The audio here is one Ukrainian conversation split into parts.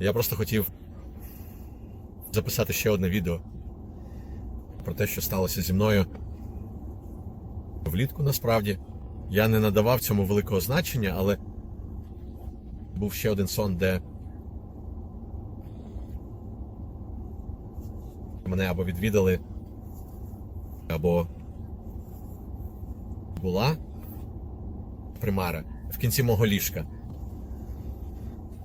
Я просто хотів записати ще одне відео про те, що сталося зі мною влітку. Насправді я не надавав цьому великого значення, але був ще один сон, де мене або відвідали, або була примара в кінці мого ліжка.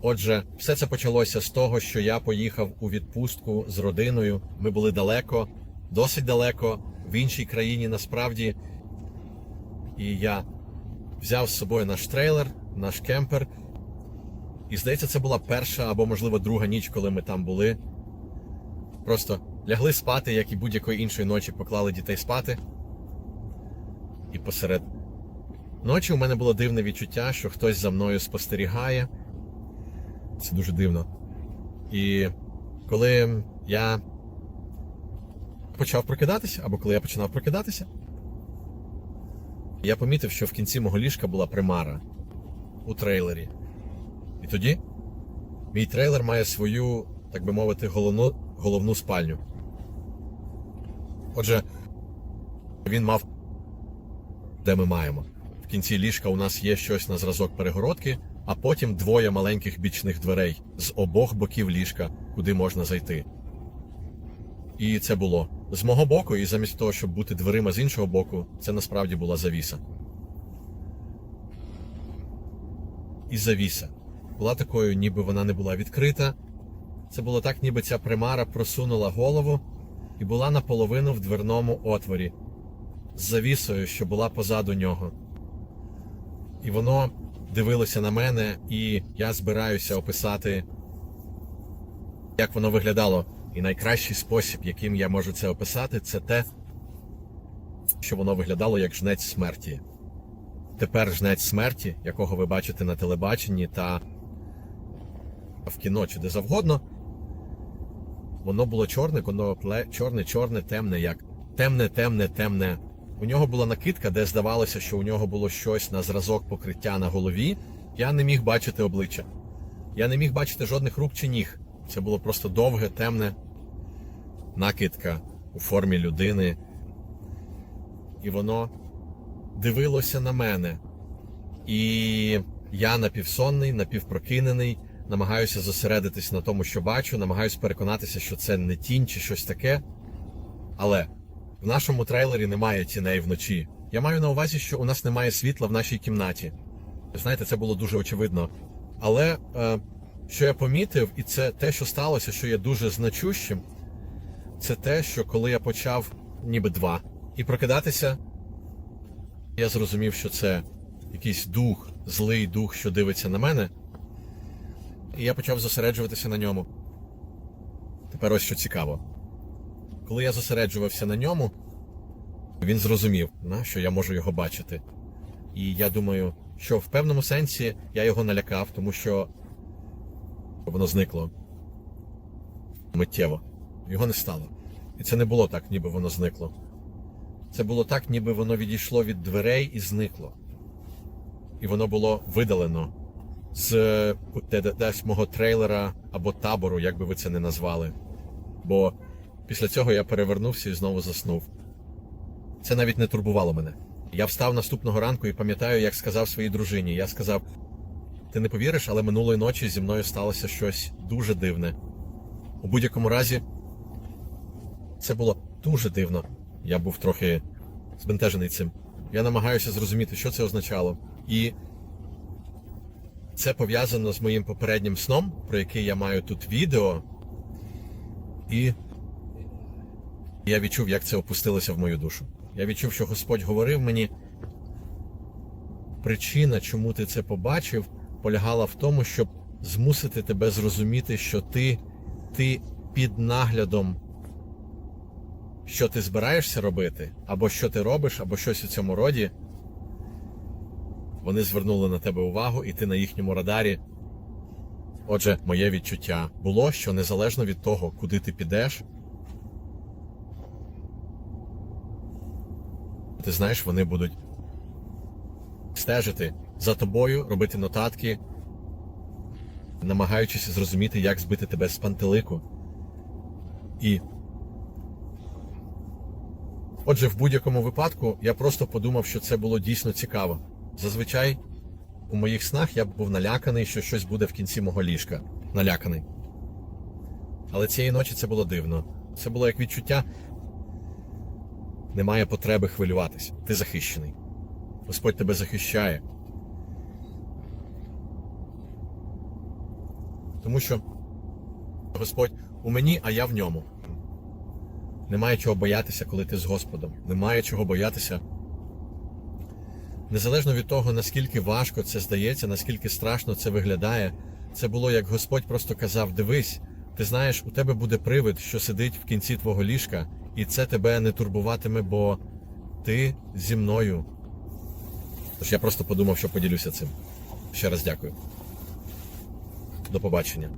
Отже, все це почалося з того, що я поїхав у відпустку з родиною. Ми були далеко, досить далеко, в іншій країні насправді. І я взяв з собою наш трейлер, наш кемпер. І здається, це була перша або, можливо, друга ніч, коли ми там були. Просто лягли спати, як і будь-якої іншої ночі, поклали дітей спати. І посеред ночі у мене було дивне відчуття, що хтось за мною спостерігає. Це дуже дивно. І коли я почав прокидатися, або коли я починав прокидатися, я помітив, що в кінці мого ліжка була примара у трейлері. І тоді мій трейлер має свою, так би мовити, головну, головну спальню. Отже, він мав, де ми маємо. В кінці ліжка у нас є щось на зразок перегородки, а потім двоє маленьких бічних дверей з обох боків ліжка, куди можна зайти. І це було з мого боку, і замість того, щоб бути дверима з іншого боку, це насправді була завіса. І завіса була такою, ніби вона не була відкрита. Це було так, ніби ця примара просунула голову і була наполовину в дверному отворі з завісою, що була позаду нього. І воно дивилося на мене, і я збираюся описати, як воно виглядало. І найкращий спосіб, яким я можу це описати, це те, що воно виглядало як жнець смерті. Тепер жнець смерті, якого ви бачите на телебаченні та в кіно чи де завгодно, воно було чорне, воно чорне, чорне, темне, як темне, темне, темне. У нього була накидка, де здавалося, що у нього було щось на зразок покриття на голові. Я не міг бачити обличчя. Я не міг бачити жодних рук чи ніг. Це було просто довге, темне накидка у формі людини. І воно дивилося на мене. І я напівсонний, напівпрокинений, намагаюся зосередитись на тому, що бачу, намагаюся переконатися, що це не тінь чи щось таке. Але в нашому трейлері немає тіней вночі. Я маю на увазі, що у нас немає світла в нашій кімнаті. Знаєте, це було дуже очевидно. Але е, що я помітив, і це те, що сталося, що є дуже значущим, це те, що коли я почав ніби два, і прокидатися, я зрозумів, що це якийсь дух, злий дух, що дивиться на мене. І я почав зосереджуватися на ньому. Тепер ось що цікаво. Коли я зосереджувався на ньому, він зрозумів, на, що я можу його бачити. І я думаю, що в певному сенсі я його налякав, тому що воно зникло миттєво. Його не стало. І це не було так, ніби воно зникло. Це було так, ніби воно відійшло від дверей і зникло. І воно було видалено з десь мого трейлера або табору, як би ви це не назвали. Бо після цього я перевернувся і знову заснув. Це навіть не турбувало мене. Я встав наступного ранку і пам'ятаю, як сказав своїй дружині. Я сказав: ти не повіриш, але минулої ночі зі мною сталося щось дуже дивне. У будь-якому разі, це було дуже дивно. Я був трохи збентежений цим. Я намагаюся зрозуміти, що це означало. І це пов'язано з моїм попереднім сном, про який я маю тут відео. І я відчув, як це опустилося в мою душу. Я відчув, що Господь говорив мені. Причина, чому ти це побачив, полягала в тому, щоб змусити тебе зрозуміти, що ти, ти під наглядом, що ти збираєшся робити, або що ти робиш, або щось у цьому роді. Вони звернули на тебе увагу, і ти на їхньому радарі. Отже, моє відчуття було, що незалежно від того, куди ти підеш, ти знаєш, вони будуть стежити за тобою, робити нотатки, намагаючись зрозуміти, як збити тебе з пантелику. І Отже, в будь-якому випадку я просто подумав, що це було дійсно цікаво. Зазвичай у моїх снах я був наляканий, що щось буде в кінці мого ліжка. Наляканий. Але цієї ночі це було дивно. Це було як відчуття. Немає потреби хвилюватись. Ти захищений. Господь тебе захищає. Тому що Господь у мені, а я в ньому. Немає чого боятися, коли ти з Господом. Немає чого боятися. Незалежно від того, наскільки важко це здається, наскільки страшно це виглядає, це було як Господь просто казав: дивись, ти знаєш, у тебе буде привид, що сидить в кінці твого ліжка, і це тебе не турбуватиме, бо ти зі мною. Тож я просто подумав, що поділюся цим. Ще раз дякую. До побачення.